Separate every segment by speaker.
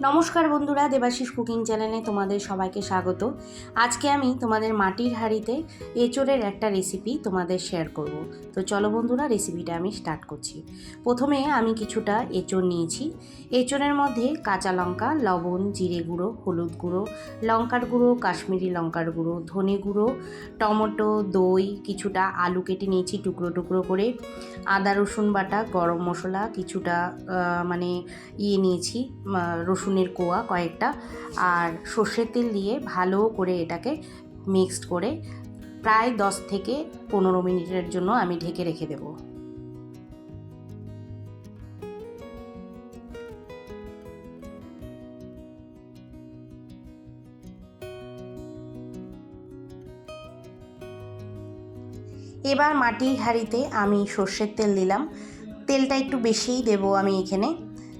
Speaker 1: নমস্কার বন্ধুরা দেবাশিস কুকিং চ্যানেলে তোমাদের সবাইকে স্বাগত। আজকে আমি তোমাদের মাটির হাঁড়িতে এঁচোড়ের একটা রেসিপি তোমাদের শেয়ার করব। তো চলো বন্ধুরা রেসিপিটা আমি স্টার্ট করছি। প্রথমে আমি কিছুটা এঁচোড় নিয়েছি। এঁচোড়ের মধ্যে কাঁচা লঙ্কা লবণ জিরে গুঁড়ো হলুদ গুঁড়ো লঙ্কার গুঁড়ো কাশ্মীরি লঙ্কার গুঁড়ো ধনে গুঁড়ো টমেটো দই কিছুটা আলু কেটে নিয়েছি টুকরো টুকরো করে। আদা রসুন বাটা গরম মশলা কিছুটা মানে ইয়ে নিয়েছি আহ, রসুনের কোয়া কয়েকটা আর সর্ষের তেল দিয়ে ভালো করে এটাকে মিক্সড করে প্রায় দশ থেকে পনেরো মিনিটের জন্য আমি ঢেকে রেখে দেবো। এবার মাটির হাঁড়িতে আমি সর্ষের তেল দিলাম। তেলটা একটু বেশিই দেব আমি এখানে।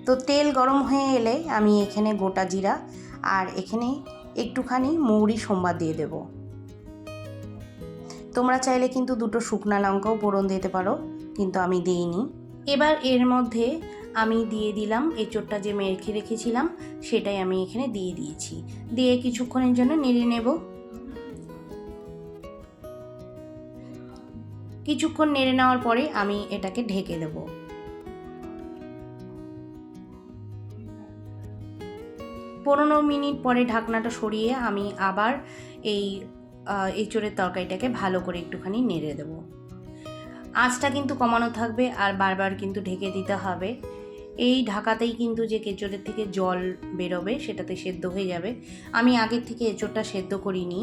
Speaker 1: তো তেল গরম হয়ে এলে আমি এখানে গোটা জিরা আর এখানে একটুখানি মৌরি সোমবার দিয়ে দেব। তোমরা চাইলে কিন্তু দুটো শুকনা লঙ্কাও ফোড়ন দিতে পারো, কিন্তু আমি দিইনি। এবার এর মধ্যে আমি দিয়ে দিলাম এঁচোড়টা যে মেখে রেখেছিলাম, সেটাই আমি এখানে দিয়ে দিয়েছি। দিয়ে কিছুক্ষণের জন্য নেড়ে নেব। কিছুক্ষণ নেড়ে নেওয়ার পরে আমি এটাকে ঢেকে দেব। পনেরো মিনিট পরে ঢাকনাটা সরিয়ে আমি আবার এই এঁচোড়ের তরকারিটাকে ভালো করে একটুখানি নেড়ে দেব। আঁচটা কিন্তু কমানো থাকবে আর বারবার কিন্তু ঢেকে দিতে হবে। এই ঢাকাতেই কিন্তু যে কেঁচোড়ের থেকে জল বেরোবে সেটাতে সেদ্ধ হয়ে যাবে। আমি আগের থেকে এঁচোড়টা সেদ্ধ করিনি।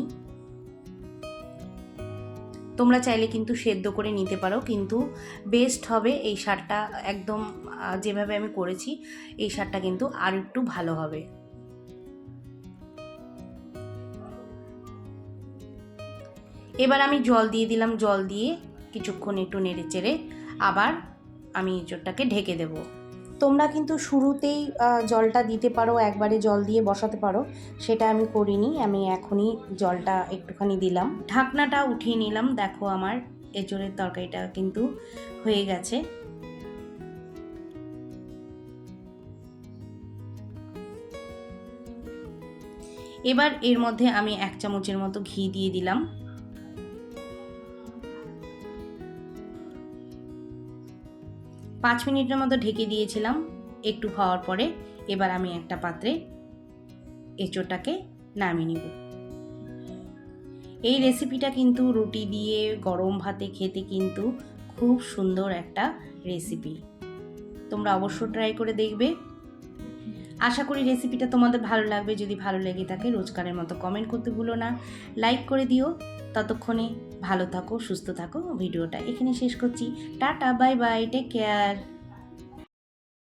Speaker 1: তোমরা চাইলে কিন্তু সেদ্ধ করে নিতে পারো, কিন্তু বেস্ট হবে এই সারটা একদম যেভাবে আমি করেছি, এই সারটা কিন্তু আর একটু ভালো হবে। এবার আমি জল দিয়ে দিলাম, জল দিয়ে কিছুক্ষণ একটু নেড়ে চেড়ে আবার আমি এঁচোড়টাকে ঢেকে দেব। তোমরা কিন্তু শুরুতেই জলটা দিতে পারো, একবারে জল দিয়ে বসাতে পারো, সেটা আমি করিনি, আমি এখনই জলটা একটুখানি দিলাম। ঢাকনাটা উঠিয়ে নিলাম, দেখো আমার এঁচোড়ের তরকারিটা কিন্তু হয়ে গেছে। এবার এর মধ্যে আমি এক চামচের মতো ঘি দিয়ে দিলাম। পাঁচ মিনিটের মতো ঢেকে দিয়েছিলাম একটু হওয়ার পরে এবার আমি একটা পাত্রে এঁচোড়টাকে নামিয়ে নিব। এই রেসিপিটা কিন্তু রুটি দিয়ে গরম ভাতে খেতে কিন্তু খুব সুন্দর একটা রেসিপি। তোমরা অবশ্য ট্রাই করে দেখবে। আশা করি রেসিপিটা তোমাদের ভালো লাগবে। যদি ভালো লেগে থাকে রোজকারের মতো কমেন্ট করতে ভুলো না। লাইক করে দিও। ততক্ষণে ভালো থাকো সুস্থ থাকো। ভিডিওটা এখানে শেষ করছি। Tata bye bye take care